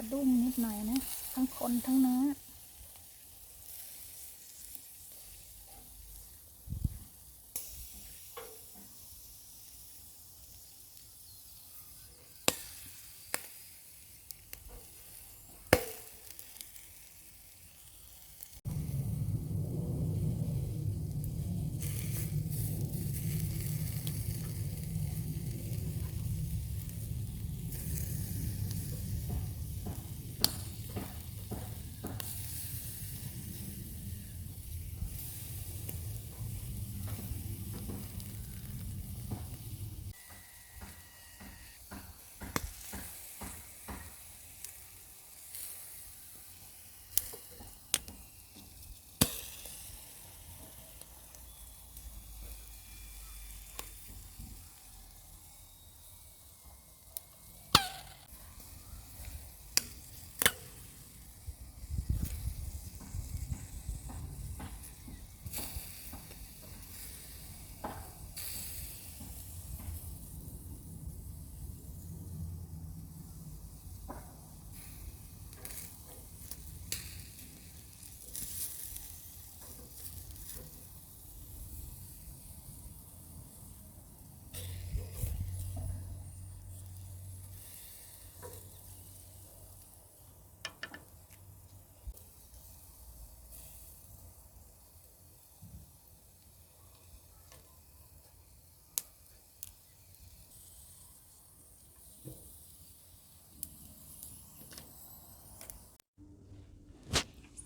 สะดุ้งนิดหน่อยนะ ทั้งคนทั้งเนื้อ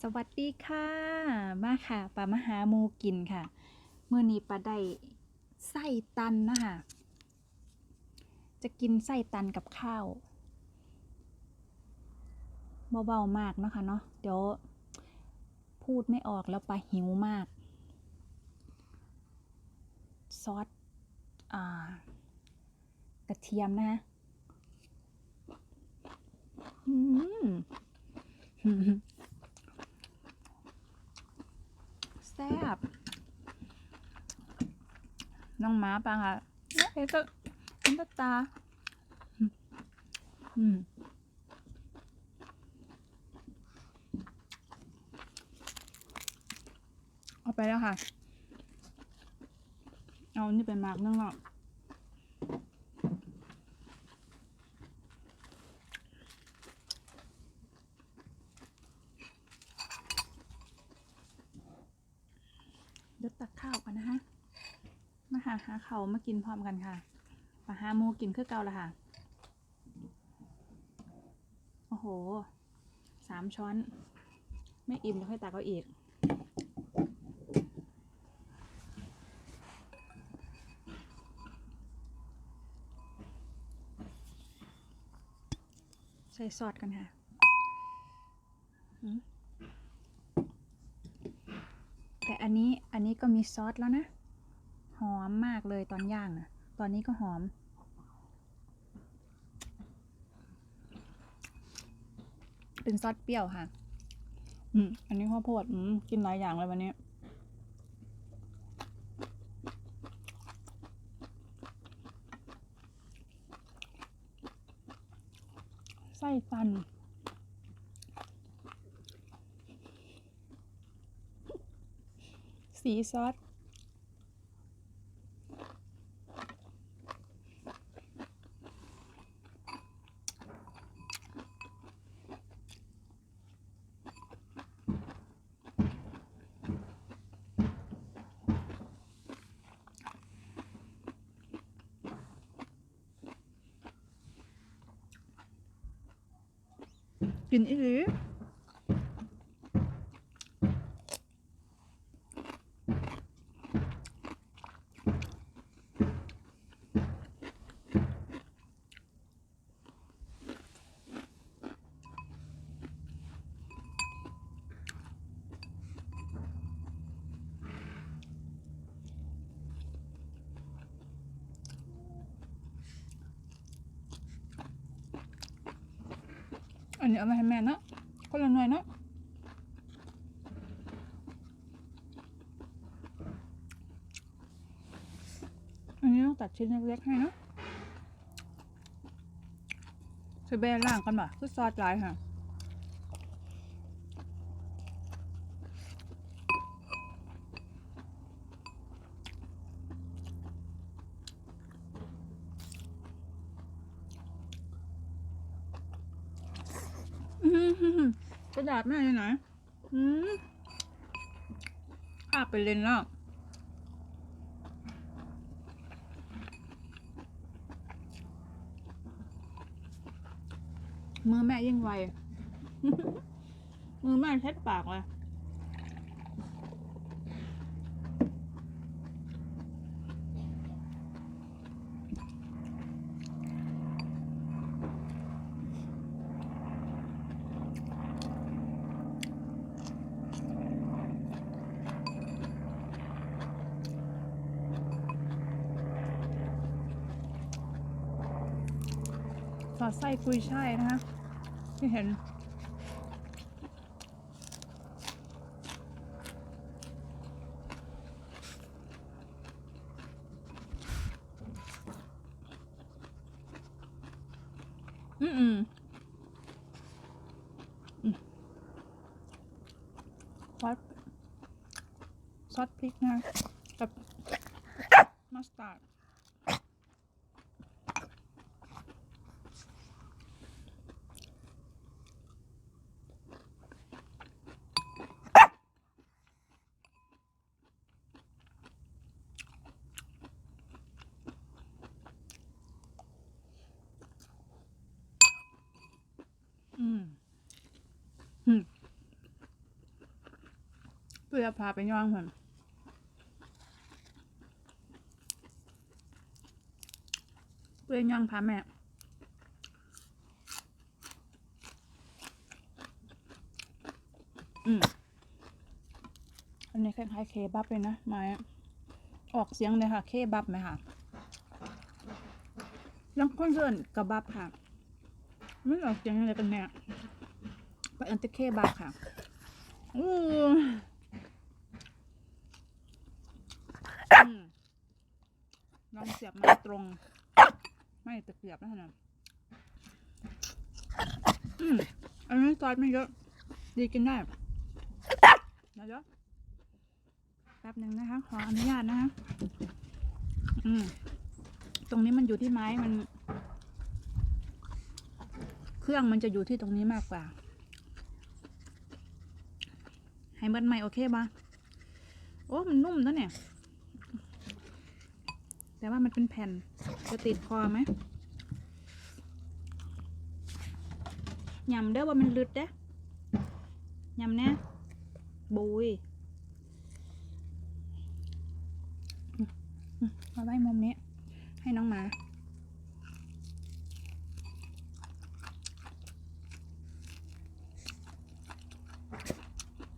สวัสดีค่ะ มาค่ะปลามาหาหมูกินค่ะเมื่อนี้ปลาได้ไส้ตันนะคะจะกินไส้ตันกับข้าวเบาๆมากนะคะเนาะเดี๋ยวพูดไม่ออกแล้วปลาหิวมาก ซอสกระเทียมนะคะอืม แซ่บน้องม้าปังอะเฮ้ยก็เห็นก็ตา อืมเอาไปแล้วค่ะ เอา นี่ไปหมากนึงหรอกเดี๋ยวตักข้าวกันนะคะ มาหาหา เขามากินพร้อมกันค่ะมาหาหมูกินคือเก่าละค่ะ โอ้โห สามช้อน ไม่อิ่มเดี๋ยวค่อยตักเอาอีก ใส่ซอสกันค่ะแต่อันนี้ อันนี้ก็มีซอสแล้วนะ หอมมากเลยตอนย่างนะตอนนี้ก็หอม เป็นซอสเปรี้ยวค่ะ อืม อันนี้ข้าวโพดอืมกินหลายอย่างเลยวันนี้ไส้ตันสีซอส กิน นี้เอามาให้แม่เนาะคนละหน่วยเนาะอันนี้ต้องตัดชิ้นเล็กๆให้เนาะคือเบนล่างกันบ่คือซอสหลายค่ะ อื้อหือหืาดาษแม่อยู่ไหนอืมภาพไปเล่นแล้วมือแม่ยิ่งไว มือแม่เช็ดปากเลย อดไส้กุยช่ายนะคะที่เห็น อืมอืมอืมซอสซอสพริกนะกับมัสตาร์ด อืมอืมเพื่อพาไปย่องเพิ่นเพื่อย่างพาแม่อืมอันนี้คล้ายๆเคบับเลยนะไม้ออกเสียงเลยค่ะ เคบับไหมค่ะแล้วคนเดินกระบับค่ะไม่ออกเสียงอะไรกันเนี่ยไปอันเตเคบาค่ะอู้อืม ลองเสียตรง ไม่ตะเกียบนะนะอืมอันนี้ซอสไม่เยอะ ดีกินได้เดี๋ยวเดี๋ยวแป๊บหนึ่งนะคะ ขออนุญาตนะคะ อืม ตรงนี้มันอยู่ที่ไม้มัน เครื่องมันจะอยู่ที่ตรงนี้มากกว่า ให้เบิดใหม่โอเคปะโอ้ มันนุ่มนะเนี่ย แต่ว่ามันเป็นแผ่นจะติดคอไหมยำเด้อว่ามันลึดเด้ยำเนี่ยบุยมอืมมาไว้มุมนี้ให้น้องหมา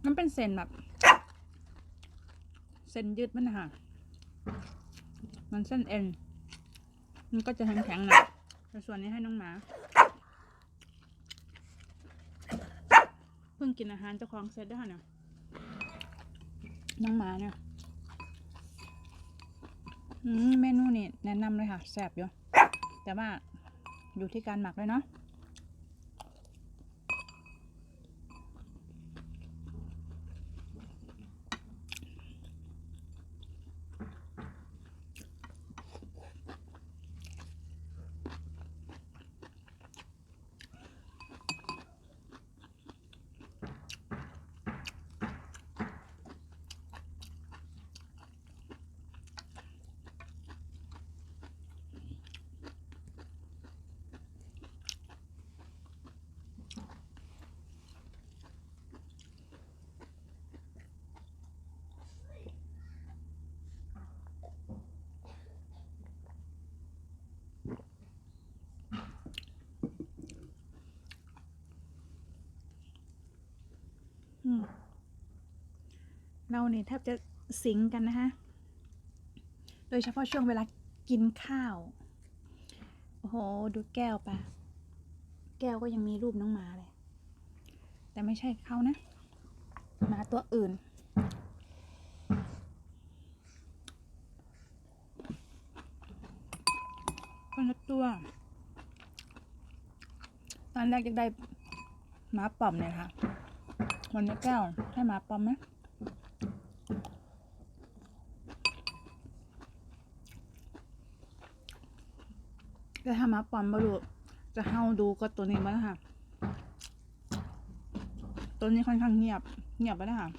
มันเป็นเส้นแบบ เส้นยืดมันนะคะ มันเส้นเอ็น มันก็จะแข็งๆหน่อยแต่ส่วนนี้ให้น้องหมา เพิ่งกินอาหารเจ้าของเสร็จได้วค่ะเนี่ยน้องหมาเนี่ยอืมเมนูนี่แนะนำเลยค่ะ แซ่บอยู่ แต่ว่าอยู่ที่การหมักเลยเนาะ อืม เราเนี่ยแทบจะสิงกันนะคะ โดยเฉพาะช่วงเวลากินข้าว โอ้โห ดูแก้วปะแก้วก็ยังมีรูปน้องหมาเลย แต่ไม่ใช่เขานะ หมาตัวอื่น คนละตัวรกอยากได้หมาป่อมเนี่ยค่ะ วันนี้แก้วให้หมาป่อมไหม แต่ถ้ามาป่อมบรูจะเฮาดูก็ตัวนี้มาค่ะตัวนี้ค่อนข้างเงียบ เงียบไปแล้วค่ะ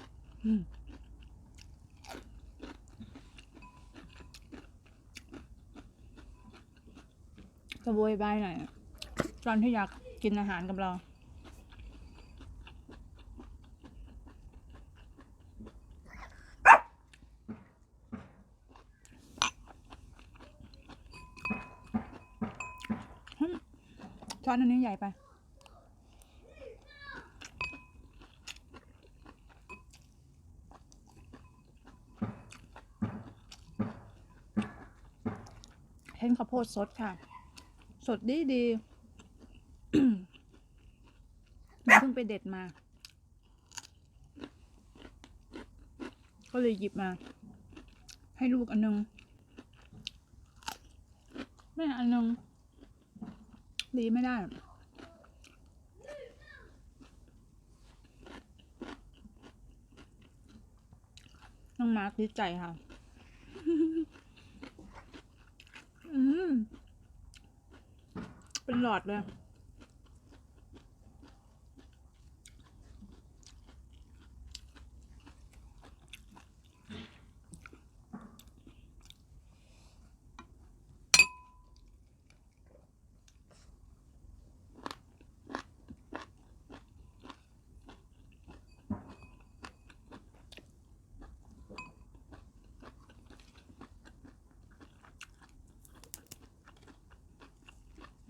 จะโวยวายหน่อยตอนที่อยากกินอาหารกับเรา ช้อนอันนี้ใหญ่ไป เห็นข้าวโพดสดค่ะ สดดีดีมันเพิ่งไปเด็ดมา ก็เลยหยิบมา ให้ลูกอันนึง แม่อันนึง ดีไม่ได้น้องมาร์คดีใจค่ะ อืม เป็นหลอดเลย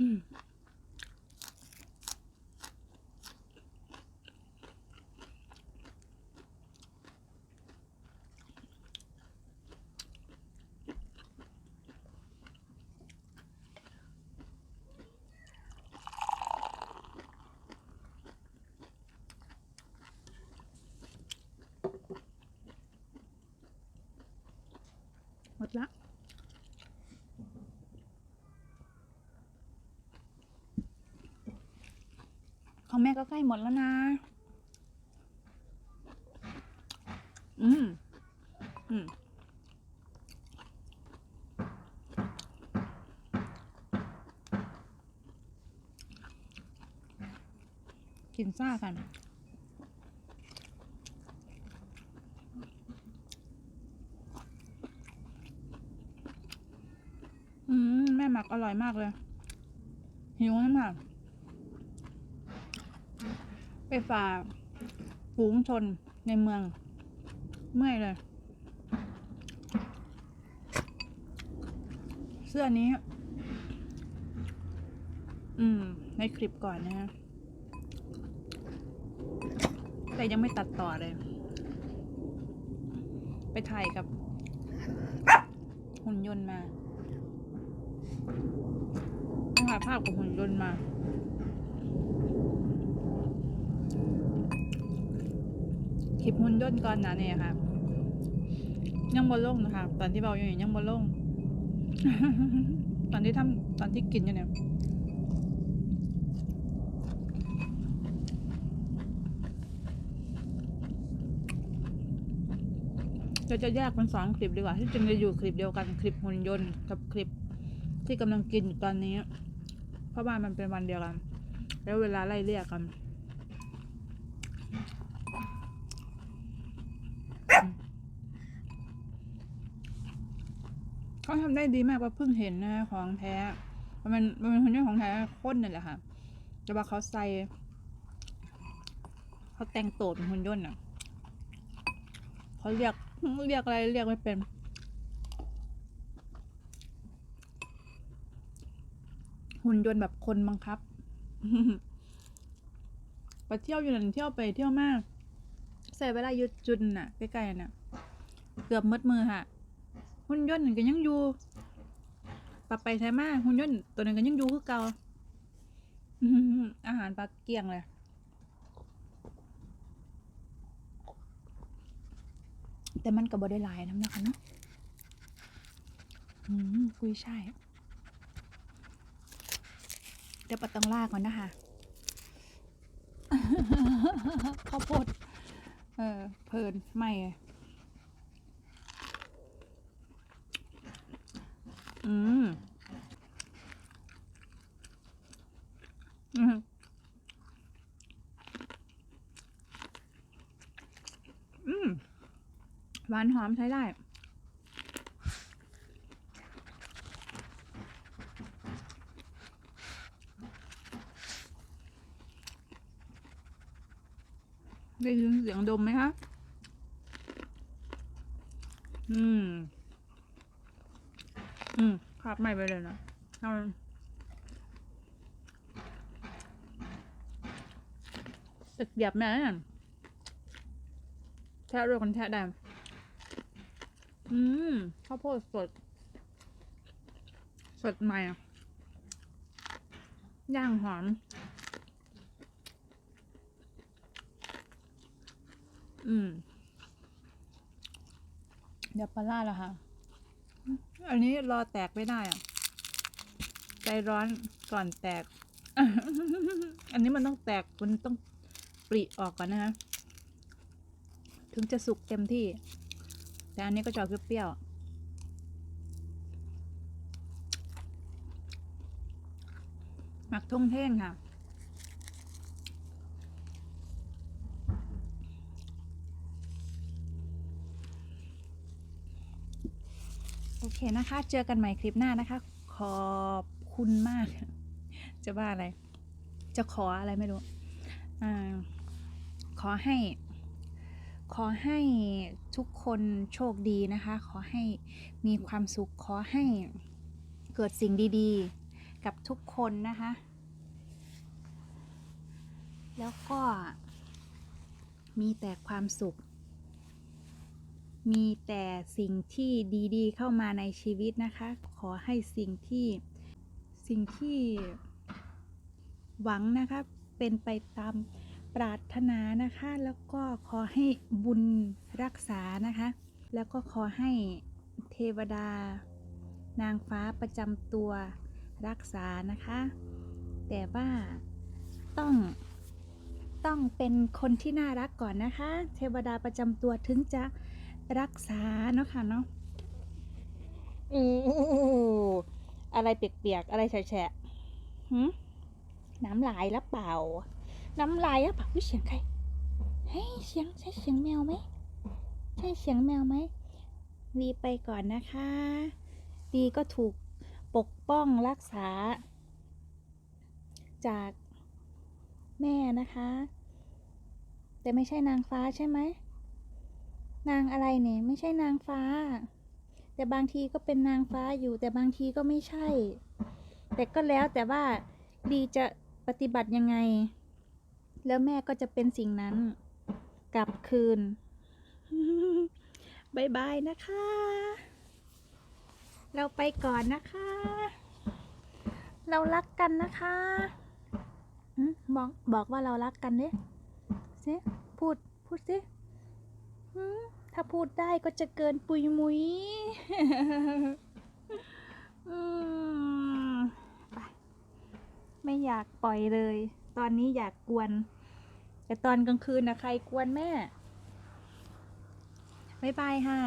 อื ของแม่ก็ใกล้หมดแล้วนะ อืม อืม กินซ่ากันอืม แม่หมักอร่อยมากเลย หิวน้ำค่ะ ไปฝ่าฝูงชนในเมือง เมื่อยเลย เสื้อนี้ อืม ในคลิปก่อนนะฮะแต่ยังไม่ตัดต่อเลย ไปถ่ายกับหุ่นยนต์มาถ่ายภาพกับหุ่นยนต์มา คลิปหุ่นยนต์ก่อนนะเนี่ยค่ะ ยังบอลงนะคะ ตอนที่เบาอยู่ยังบอลง ตอนที่ทำตอนที่กินอยู่เนี่ยเราจะแยกเป็นสองคลิปดีกว่า ที่จริงจะอยู่คลิปเดียวกันคลิปหุ่นยนต์กับคลิปที่กำลังกินอยู่ตอนนี้ เพราะว่ามันเป็นวันเดียวกัน แล้วเวลาไล่เรียกกัน เขาทำได้ดีมากว่าเพิ่งเห็นนะของแท้ มันมันเป็นหุ่นยนต์ของแท้ข้นนั่นแหละค่ะ แต่ว่าเขาใส่เขาแต่งตัวเป็นหุ่นยนต์อะเขาเรียกเรียกอะไรเรียกไม่เป็นหุ่นยนต์แบบคนบังคับ ไปเที่ยวอยู่นั่นเที่ยวไปเที่ยวมาก ใส่เวลาหยุดจุดน่ะใกล้ๆน่ะ เกือบมดมือค่ะ หุ่นยนต์นั่นก็ยังอยู่ปรับไปใช่มาหุ่นยนต์ตัวนั้นก็ยังอยู่คือเก่าอาหารปลาเกลี้ยงเลยแต่มันก็บ่ได้หลายน้ำนะคะเนาะอืมกุยช่ายเดี๋ยวปัดต้องลากก่อนนะคะข้าวโพดเออเพลินไม่ อืมอืมอืมหวานหอมใช้ได้ได้ยินเสียงดมไหมคะ อืม อืมคาบไม่ไปเลยนะเอาตึกหยับแม่นั่นแทะด้วยคนแทะได้ อืมข้าวโพดสด สดใหม่ ย่างหอม อืม เดี๋ยวปลาล่าแล้วค่ะ อันนี้รอแตกไม่ได้อะใจร้อนก่อนแตก อันนี้มันต้องแตกมันต้องปริออกก่อนนะคะถึงจะสุกเต็มที่ แต่อันนี้ก็จะเปรี้ยวๆหมักทงเท่งค่ะ โอเค นะคะ เจอกันใหม่คลิปหน้านะคะ ขอบคุณมาก จะว่าอะไร จะขออะไรไม่รู้อ่าขอให้ ขอให้ทุกคนโชคดีนะคะ ขอให้มีความสุข ขอให้เกิดสิ่งดีๆ กับทุกคนนะคะ แล้วก็มีแต่ความสุข มีแต่สิ่งที่ดี ๆ เข้ามาในชีวิตนะคะ ขอให้สิ่งที่สิ่งที่หวังนะคะเป็นไปตามปรารถนานะคะ แล้วก็ขอให้บุญรักษานะคะ แล้วก็ขอให้เทวดา นางฟ้าประจำตัวรักษานะคะ แต่ว่าต้องต้องเป็นคนที่น่ารักก่อนนะคะ เทวดาประจำตัวถึงจะ รักษาเนาะค่ะเนาะอืออะไรเปียกๆ อะไรแฉะๆหืมน้ำลายแล้วเปล่า น้ำลายแล้วเปล่าวิเสียงใครเฮ้ยเสียงใช่เสียงแมวไหม ใช่เสียงแมวไหมดีไปก่อนนะคะ ดีก็ถูกปกป้องรักษา จากแม่นะคะ แต่ไม่ใช่นางฟ้าใช่ไหม นางอะไรเนี่ย ไม่ใช่นางฟ้า แต่บางทีก็เป็นนางฟ้าอยู่ แต่บางทีก็ไม่ใช่ แต่ก็แล้วแต่ว่าดีจะปฏิบัติยังไง แล้วแม่ก็จะเป็นสิ่งนั้น กลับคืนบายบายนะคะ เราไปก่อนนะคะ เรารักกันนะคะบอกบอกว่าเรารักกันเนี่ยสิพูดพูดสิ ถ้าพูดได้ก็จะเกินปุยมุยไปไม่อยากปล่อยเลย ตอนนี้อยากกวน แต่ตอนกลางคืนนะใครกวนแม่ บ๊ายบายค่ะ